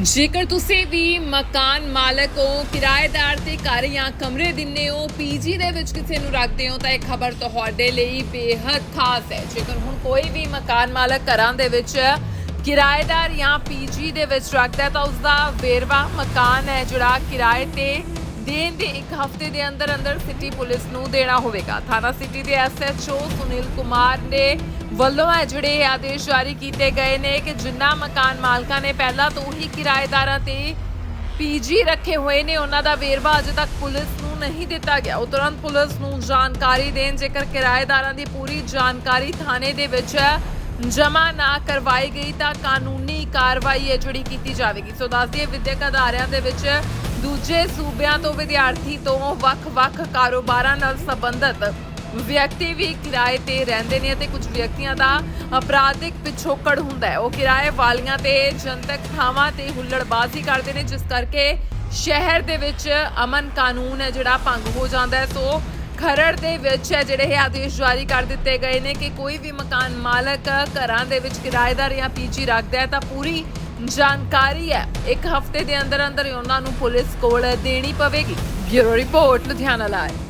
ਜੇਕਰ ਤੁਸੀਂ ਵੀ ਮਕਾਨ ਮਾਲਕ ਹੋ, ਕਿਰਾਏਦਾਰ ਤੇ ਘਰ ਜਾਂ ਕਮਰੇ ਦਿੰਦੇ ਹੋ, ਪੀਜੀ ਦੇ ਵਿੱਚ ਕਿਸੇ ਨੂੰ ਰੱਖਦੇ ਹੋ, ਤਾਂ ਇਹ ਖਬਰ ਤੁਹਾਡੇ ਲਈ ਬੇਹੱਦ ਖਾਸ ਹੈ। ਜੇਕਰ ਹੁਣ ਕੋਈ ਵੀ ਮਕਾਨ ਮਾਲਕ ਘਰਾਂ ਦੇ ਵਿੱਚ ਕਿਰਾਏਦਾਰ ਜਾਂ ਪੀਜੀ ਦੇ ਵਿੱਚ ਰੱਖਦਾ ਤਾਂ ਉਸ ਦਾ ਵੇਰਵਾ ਮਕਾਨ ਹੈ, ਜਿਹੜਾ ਕਿਰਾਏ ਤੇ ਦੇਣ ਦੇ ਇੱਕ ਹਫ਼ਤੇ ਦੇ ਅੰਦਰ ਅੰਦਰ ਸਿਟੀ ਪੁਲਿਸ ਨੂੰ ਦੇਣਾ ਹੋਵੇਗਾ। ਥਾਣਾ ਸਿਟੀ ਦੇ ਐਸਐਚਓ ਸੁਨੀਲ ਕੁਮਾਰ ਨੇ ਵੱਲੋਂ ਹੈ ਜਿਹੜੇ ਆਦੇਸ਼ ਜਾਰੀ ਕੀਤੇ ਗਏ ਨੇ ਕਿ ਜਿੰਨਾ ਮਕਾਨ ਮਾਲਕਾਂ ਨੇ ਪਹਿਲਾਂ ਤੋਂ ਹੀ ਕਿਰਾਏਦਾਰਾਂ ਤੇ ਪੀਜੀ ਰੱਖੇ ਹੋਏ ਨੇ, ਉਹਨਾਂ ਦਾ ਵੇਰਵਾ ਅਜੇ ਤੱਕ ਪੁਲਿਸ ਨੂੰ ਨਹੀਂ ਦਿੱਤਾ ਗਿਆ। ਉਹ ਤੁਰੰਤ ਪੁਲਿਸ ਨੂੰ ਜਾਣਕਾਰੀ ਦੇਣ, ਜੇਕਰ ਕਿਰਾਏਦਾਰਾਂ ਦੀ ਪੂਰੀ ਜਾਣਕਾਰੀ ਥਾਣੇ ਦੇ ਵਿੱਚ ਜਮ੍ਹਾਂ ਨਾ ਕਰਵਾਈ ਗਈ ਤਾਂ ਕਾਨੂੰਨੀ ਕਾਰਵਾਈ ਹੈ ਜਿਹੜੀ ਕੀਤੀ ਜਾਵੇਗੀ। ਸੋ ਦੱਸਦੀਏ ਵਿਦਿਅਕ ਅਦਾਰਿਆਂ ਦੇ ਵਿੱਚ ਦੂਜੇ ਸੂਬਿਆਂ ਤੋਂ ਵਿਦਿਆਰਥੀ ਤੋਂ ਵੱਖ-ਵੱਖ ਕਾਰੋਬਾਰਾਂ ਨਾਲ ਸੰਬੰਧਿਤ ਵਿਅਕਤੀ ਵੀ ਕਿਰਾਏ ਤੇ ਰਹਿੰਦੇ ਨੇ ਅਤੇ ਕੁਝ ਵਿਅਕਤੀਆਂ ਦਾ ਅਪਰਾਧਿਕ ਪਿਛੋਕੜ ਹੁੰਦਾ ਹੈ। ਉਹ ਕਿਰਾਏ ਵਾਲੀਆਂ ਤੇ ਜਨਤਕ ਥਾਵਾਂ ਤੇ ਹੁੱਲੜਬਾਜ਼ੀ ਕਰਦੇ ਨੇ, ਜਿਸ ਕਰਕੇ ਸ਼ਹਿਰ ਦੇ ਵਿੱਚ ਅਮਨ ਕਾਨੂੰਨ ਹੈ, ਜਿਹੜਾ ਭੰਗ ਹੋ ਜਾਂਦਾ ਹੈ। ਸੋ ਖਰੜ ਦੇ ਵਿੱਚ ਜਿਹੜੇ ਇਹ ਆਦੇਸ਼ ਜਾਰੀ ਕਰ ਦਿੱਤੇ ਗਏ ਨੇ ਕਿ ਕੋਈ ਵੀ ਮਕਾਨ ਮਾਲਕ ਘਰਾਂ ਦੇ ਵਿੱਚ ਕਿਰਾਏਦਾਰ ਜਾਂ ਪੀਜੀ ਰੱਖਦਾ ਹੈ, ਤਾਂ ਪੂਰੀ ਜਾਣਕਾਰੀ ਹੈ। ਇੱਕ ਹਫ਼ਤੇ ਦੇ ਅੰਦਰ ਅੰਦਰ ਹੀ ਉਹਨਾਂ ਨੂੰ ਪੁਲਿਸ ਕੋਲ ਦੇਣੀ ਪਵੇਗੀ। Bureau report, Ludhiana live